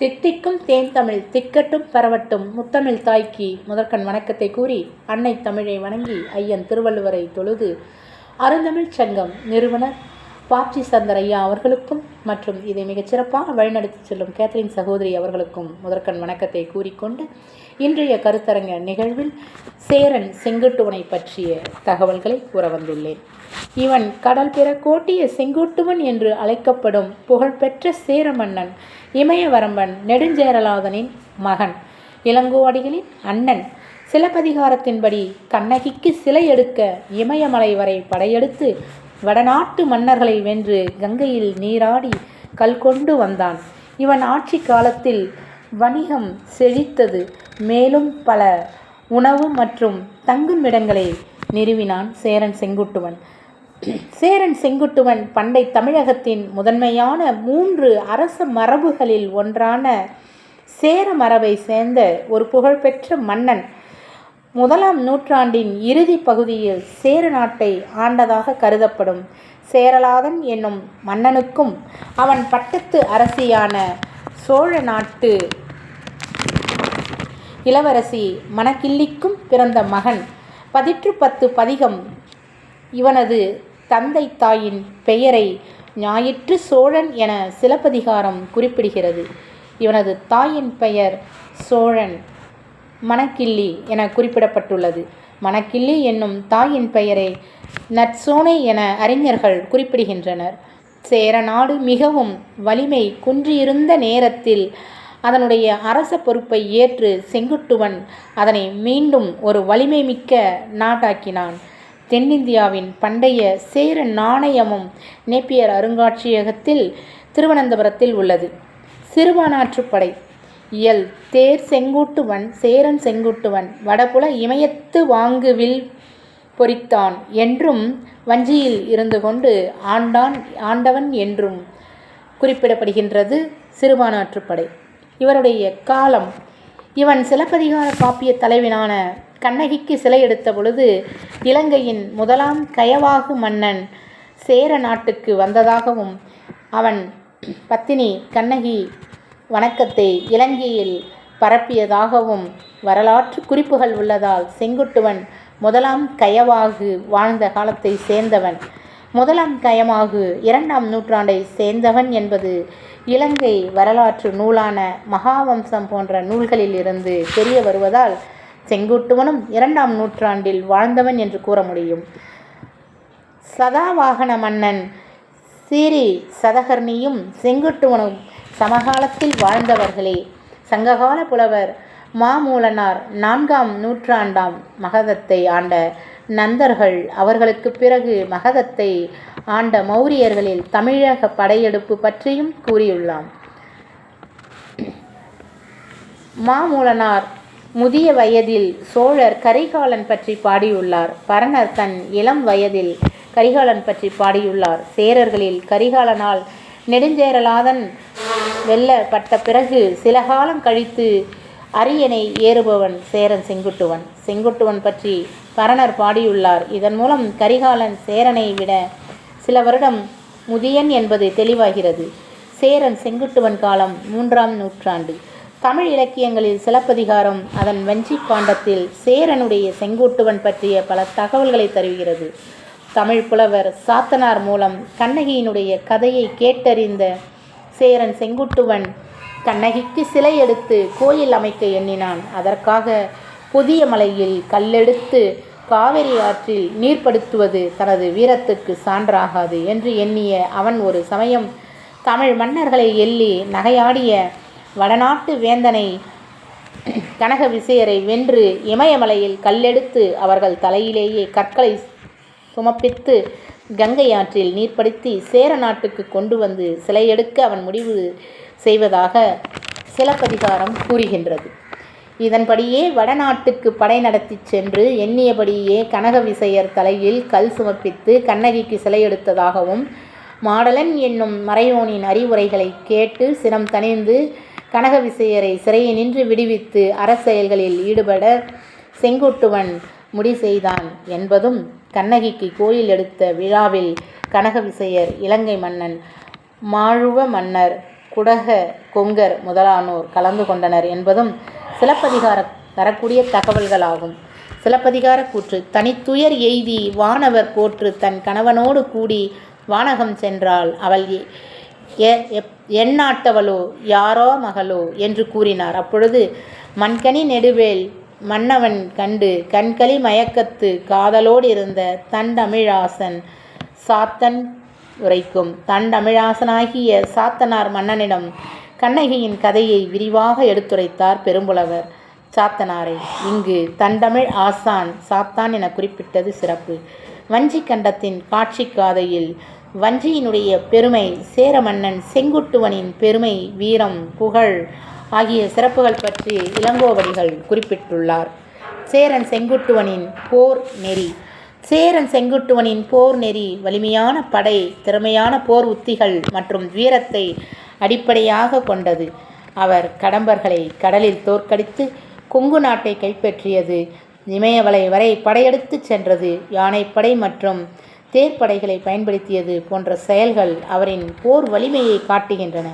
தித்திக்கும் தேன் தமிழ் திக்கட்டும் பரவட்டும் முத்தமிழ் தாய்க்கு முதற்கண் வணக்கத்தை கூறி அன்னை தமிழை வணங்கி ஐயன் திருவள்ளுவரை தொழுது அருந்தமிழ்ச் சங்கம் நிறுவனர் பாப்ஜி சந்தர் ஐயா அவர்களுக்கும் மற்றும் இதை மிகச் சிறப்பாக வழிநடத்தி செல்லும் கேத்ரின் சகோதரி அவர்களுக்கும் முதற்கண் வணக்கத்தை கூறிக்கொண்டு இன்றைய கருத்தரங்க நிகழ்வில் சேரன் செங்குட்டுவனை பற்றிய தகவல்களை கூற வந்துள்ளேன் இவன் கடல் பிற கோட்டிய செங்குட்டுவன் என்று அழைக்கப்படும் புகழ்பெற்ற சேர மன்னன் இமயவரம்பன் நெடுஞ்சேரலாதனின் மகன். இளங்கோவடிகளின் அண்ணன். சிலப்பதிகாரத்தின்படி கண்ணகிக்கு சிலை எடுக்க இமயமலை வரை படையெடுத்து வடநாட்டு மன்னர்களை வென்று கங்கையில் நீராடி கல் கொண்டு வந்தான். இவன் ஆட்சி காலத்தில் வணிகம் செழித்தது. மேலும் பல உணவு மற்றும் தங்குமிடங்களை நிறுவினான் சேரன் செங்குட்டுவன். சேரன் செங்குட்டுவன் பண்டை தமிழகத்தின் முதன்மையான மூன்று அரச மரபுகளில் ஒன்றான சேர மரபை சேர்ந்த ஒரு புகழ்பெற்ற மன்னன். முதலாம் நூற்றாண்டின் இறுதி பகுதியில் சேர நாட்டை ஆண்டதாக கருதப்படும். சேரலாதன் என்னும் மன்னனுக்கும் அவன் பட்டத்து அரசியான சோழ நாட்டு இளவரசி மணக்கிள்ளிக்கும் பிறந்த மகன். பதிற்று பத்து பதிகம் இவனது தந்தை தாயின் பெயரை ஞாயிற்று சோழன் என சிலப்பதிகாரம் குறிப்பிடுகிறது. இவனது தாயின் பெயர் சோழன். மணக்கிள்ளி என குறிப்பிடப்பட்டுள்ளது. மணக்கிள்ளி என்னும் தாயின் பெயரை நற்சோனை என அறிஞர்கள் குறிப்பிடுகின்றனர். சேர நாடு மிகவும் வலிமை குன்றியிருந்த நேரத்தில் அதனுடைய அரச பொறுப்பை ஏற்று செங்குட்டுவன் அதனை மீண்டும் ஒரு வலிமை மிக்க நாட்டாக்கினான். தென்னிந்தியாவின் பண்டைய சேர நாணயமும் நேப்பியர் அருங்காட்சியகத்தில் திருவனந்தபுரத்தில் உள்ளது. சிறுபானாற்றுப்படை இயல் தேர் செங்குட்டுவன் சேரன் செங்குட்டுவன் வடபுல இமயத்து வாங்குவில் பொறித்தான் என்றும் வஞ்சியில் இருந்து கொண்டு ஆண்டான் ஆண்டவன் என்றும் குறிப்பிடப்படுகின்றது சிறுபானாற்றுப்படை இவருடைய காலம். இவன் சிலப்பதிகார காப்பிய தலைவனான கண்ணகிக்கு சிலை எடுத்த பொழுது இலங்கையின் முதலாம் கயவாகு மன்னன் சேர நாட்டுக்கு வந்ததாகவும் அவன் பத்தினி கண்ணகி வணக்கத்தை இலங்கையில் பரப்பியதாகவும் வரலாற்று குறிப்புகள் உள்ளதால் செங்குட்டுவன் முதலாம் கயவாகு வாழ்ந்த காலத்தை சேர்ந்தவன். முதலாம் கயமாகு இரண்டாம் நூற்றாண்டை சேர்ந்தவன் என்பது இலங்கை வரலாற்று நூலான மகாவம்சம் போன்ற நூல்களில் இருந்து தெரிய வருவதால் செங்குட்டுவனும் இரண்டாம் நூற்றாண்டில் வாழ்ந்தவன் என்று கூற முடியும். சதாவாகன மன்னன் சீரி சதகர்ணியும் செங்குட்டுவனும் சமகாலத்தில் வாழ்ந்தவர்களே. சங்ககால புலவர் மாமூலனார் நான்காம் நூற்றாண்டாம் மகதத்தை ஆண்ட நந்தர்கள் அவர்களுக்கு பிறகு மகதத்தை ஆண்ட மௌரியர்களில் தமிழக படையெடுப்பு பற்றியும் கூறியுள்ளாம். மாமூலனார் முதிய வயதில் சோழர் கரிகாலன் பற்றி பாடியுள்ளார். பரணர் தன் இளம் வயதில் கரிகாலன் பற்றி பாடியுள்ளார். சேரர்களில் கரிகாலனால் நெடுஞ்சேரலாதன் வெல்லப்பட்ட பிறகு சில காலம் கழித்து அரியணை ஏறுபவன் சேரன் செங்குட்டுவன். செங்குட்டுவன் பற்றி பரணர் பாடியுள்ளார். இதன் மூலம் கரிகாலன் சேரனை விட சில வருடம் முதியன் என்பது தெளிவாகிறது. சேரன் செங்குட்டுவன் காலம் மூன்றாம் நூற்றாண்டு தமிழ் இலக்கியங்களில் சிலப்பதிகாரம் அதன் வஞ்சி காண்டத்தில் சேரனுடைய செங்குட்டுவன் பற்றிய பல தகவல்களை தருகிறது. தமிழ் புலவர் சாத்தனார் மூலம் கண்ணகியினுடைய கதையை கேட்டறிந்த சேரன் செங்குட்டுவன் கண்ணகிக்கு சிலை எடுத்து கோயில் அமைக்க எண்ணினான். அதற்காக புதிய மலையில் கல்லெடுத்து காவிரி ஆற்றில் நீர்ப்படுத்துவது தனது வீரத்துக்கு சான்றாகாது என்று எண்ணிய அவன் ஒரு சமயம் தமிழ் மன்னர்களை எள்ளி நகையாடிய வடநாட்டு வேந்தனை கனக விசயரை வென்று இமயமலையில் கல்லெடுத்து அவர்கள் தலையிலேயே கற்களை சுமப்பித்து கங்கை ஆற்றில் நீர்ப்படுத்தி சேர நாட்டுக்கு கொண்டு வந்து சிலையெடுக்க அவன் முடிவு செய்வதாக சிலப்பதிகாரம் கூறுகின்றது. இதன்படியே வடநாட்டுக்கு படை நடத்தி சென்று எண்ணியபடியே கனக விசையர் தலையில் கல் சுமப்பித்து கண்ணகிக்கு சிலையெடுத்ததாகவும் மாடலன் என்னும் மறையோனின் அறிவுரைகளை கேட்டு சினம் தணிந்து கனக விசயரை சிறையை நின்று விடுவித்து அரசெயல்களில் ஈடுபட செங்குட்டுவன் முடி செய்தான் என்பதும் கண்ணகிக்கு கோயில் எடுத்த விழாவில் கனக விசயர் இலங்கை மன்னன் மாழுவ மன்னர் குடக கொங்கர் முதலானோர் கலந்து கொண்டனர் என்பதும் சிலப்பதிகார தரக்கூடிய தகவல்களாகும். சிலப்பதிகார கூற்று தனித்துயர் எய்தி வானவர் போற்று தன் கணவனோடு கூடி வானகம் சென்றால் அவள் எ- எப்- எந்நாட்டவளோ யாரோ மகளோ என்று கூறினார். அப்பொழுது மண்கனி நெடுவேல் மன்னவன் கண்டு கண்களி மயக்கத்து காதலோடு இருந்த தண்டமிழாசன் சாத்தன் உரைக்கும். தண்டமிழாசனாகிய சாத்தனார் மன்னனிடம் கண்ணகியின் கதையை விரிவாக எடுத்துரைத்தார் பெரும்புலவர் சாத்தனாரை. இங்கு தண்டமிழ் ஆசான் சாத்தான் என குறிப்பிட்டது சிறப்பு. வஞ்சி கண்டத்தின் காட்சி காதையில் வஞ்சியினுடைய பெருமை சேர மன்னன் செங்குட்டுவனின் பெருமை வீரம் புகழ் ஆகிய சிறப்புகள் பற்றி இளங்கோவடிகள் குறிப்பிட்டுள்ளார். சேரன் செங்குட்டுவனின் போர் நெறி. சேரன் செங்குட்டுவனின் போர் நெறி வலிமையான படை திறமையான போர் உத்திகள் மற்றும் வீரத்தை அடிப்படையாக கொண்டது. அவர் கடம்பர்களை கடலில் தோற்கடித்து கொங்கு நாட்டை கைப்பற்றியது. இமயமலை வரை படையெடுத்துச் சென்றது. யானைப்படை மற்றும் தேர்ப்படைகளை பயன்படுத்தியது போன்ற செயல்கள் அவரின் போர் வலிமையை காட்டுகின்றன.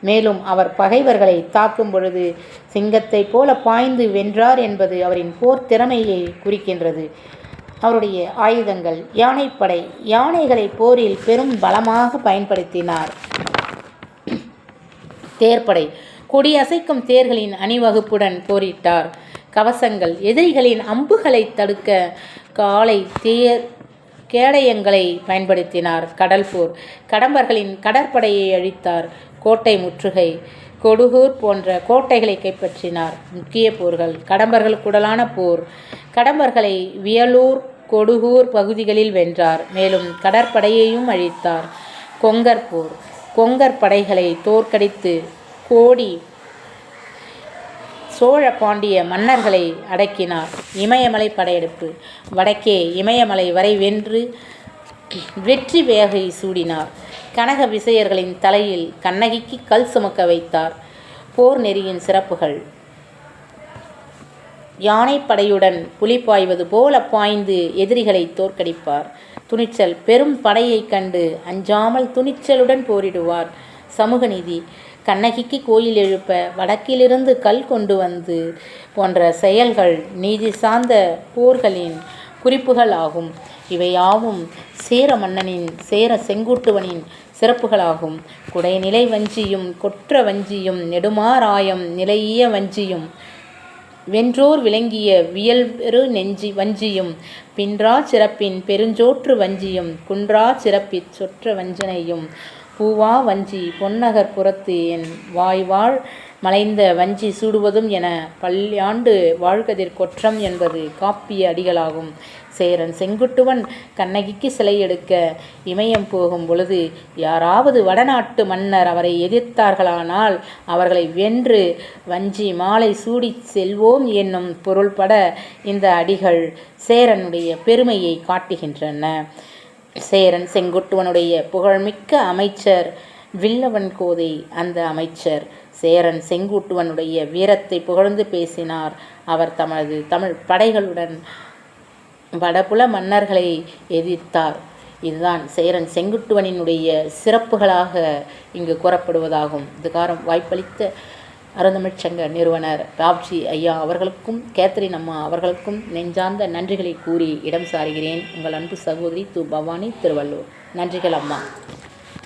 மேலும் அவர் பகைவர்களை தாக்கும் பொழுது சிங்கத்தைப் போல பாய்ந்து வென்றார் என்பது அவரின் போர் திறமையை குறிக்கின்றது. அவருடைய ஆயுதங்கள் யானைப்படை யானைகளை போரில் பெரும் பலமாக பயன்படுத்தினார். தேர்ப்படை கொடியசைக்கும் தேர்களின் அணிவகுப்புடன் போரிட்டார். கவசங்கள் எதிரிகளின் அம்புகளை தடுக்க காலை தேர் கேடயங்களை பயன்படுத்தினார் கடல்போர். கடம்பர்களின் கடற்படையை அழித்தார் கோட்டை முற்றுகை. கொடுகூர் போன்ற கோட்டைகளை கைப்பற்றினார் முக்கிய போர்கள். கடம்பர்களுக்குடலான போர். கடம்பர்களை வியலூர் கொடுகூர் பகுதிகளில் வென்றார். மேலும் கடற்படையையும் அழித்தார். கொங்கர் போர். கொங்கர் படைகளை தோற்கடித்து கோடி சோழ பாண்டிய மன்னர்களை அடக்கினார். இமயமலை படையெடுப்பு. வடக்கே இமயமலை வரை வென்று வெற்றி வேகை சூடினார். கனக விசயர்களின் தலையில் கண்ணகிக்கு கல் சுமக்க வைத்தார். போர் நெறியின் சிறப்புகள். யானைப்படையுடன் புலி பாய்வது போல பாய்ந்து எதிரிகளை தோற்கடிப்பார். துணிச்சல். பெரும் படையைக் கண்டு அஞ்சாமல் துணிச்சலுடன் போரிடுவார். சமூக நீதி. கண்ணகிக்கு கோயில் எழுப்ப வடக்கிலிருந்து கல் கொண்டு வந்து போன்ற செயல்கள் நீதி சார்ந்த போர்களின் குறிப்புகள் ஆகும். இவையாவும் சேர மன்னனின் சேர செங்குட்டுவனின் சிறப்புகளாகும். குடைநிலை வஞ்சியும் கொற்ற வஞ்சியும் நெடுமாராயம் நிலையிய வஞ்சியும் வென்றோர் விளங்கிய வியல்பெரு நெஞ்சி வஞ்சியும் பின்றா சிறப்பின் பெருஞ்சோற்று வஞ்சியும் குன்றா சிறப்பிற் சொற்ற வஞ்சனையும் பூவா வஞ்சி பொன்னகர் புறத்து என் வாய்வாள் மலைந்த வஞ்சி சூடுவதும் என பல்லாண்டு வாழ்கதிர் கொற்றம் என்பது காப்பிய அடிகளாகும். சேரன் செங்குட்டுவன் கண்ணகிக்கு சிலை எடுக்க இமயம் போகும் பொழுது யாராவது வடநாட்டு மன்னர் அவரை எதிர்த்தார்களானால் அவர்களை வென்று வஞ்சி மாலை சூடிச் செல்வோம் என்னும் பொருள்பட இந்த அடிகள் சேரனுடைய பெருமையை காட்டுகின்றன. சேரன் செங்குட்டுவனுடைய புகழ்மிக்க அமைச்சர் வில்லவன் கோதை அந்த அமைச்சர். சேரன் செங்குட்டுவனுடைய வீரத்தை புகழ்ந்து பேசினார். அவர் தமது தமிழ் படைகளுடன் வடபுல மன்னர்களை எதிர்த்தார். இதுதான் சேரன் செங்குட்டுவனினுடைய சிறப்புகளாக இங்கு கூறப்படுவதாகும். இதுகாரம் வாய்ப்பளித்த அருந்தமிழ்ச்சங்க நிறுவனர் ராப்ஜி ஐயா அவர்களுக்கும் கேத்ரின் அம்மா அவர்களுக்கும் நெஞ்சார்ந்த நன்றிகளை கூறி இடம் சாருகிறேன் உங்கள் அன்பு சகோதரி து பவானி திருவள்ளூர். நன்றிகள் அம்மா.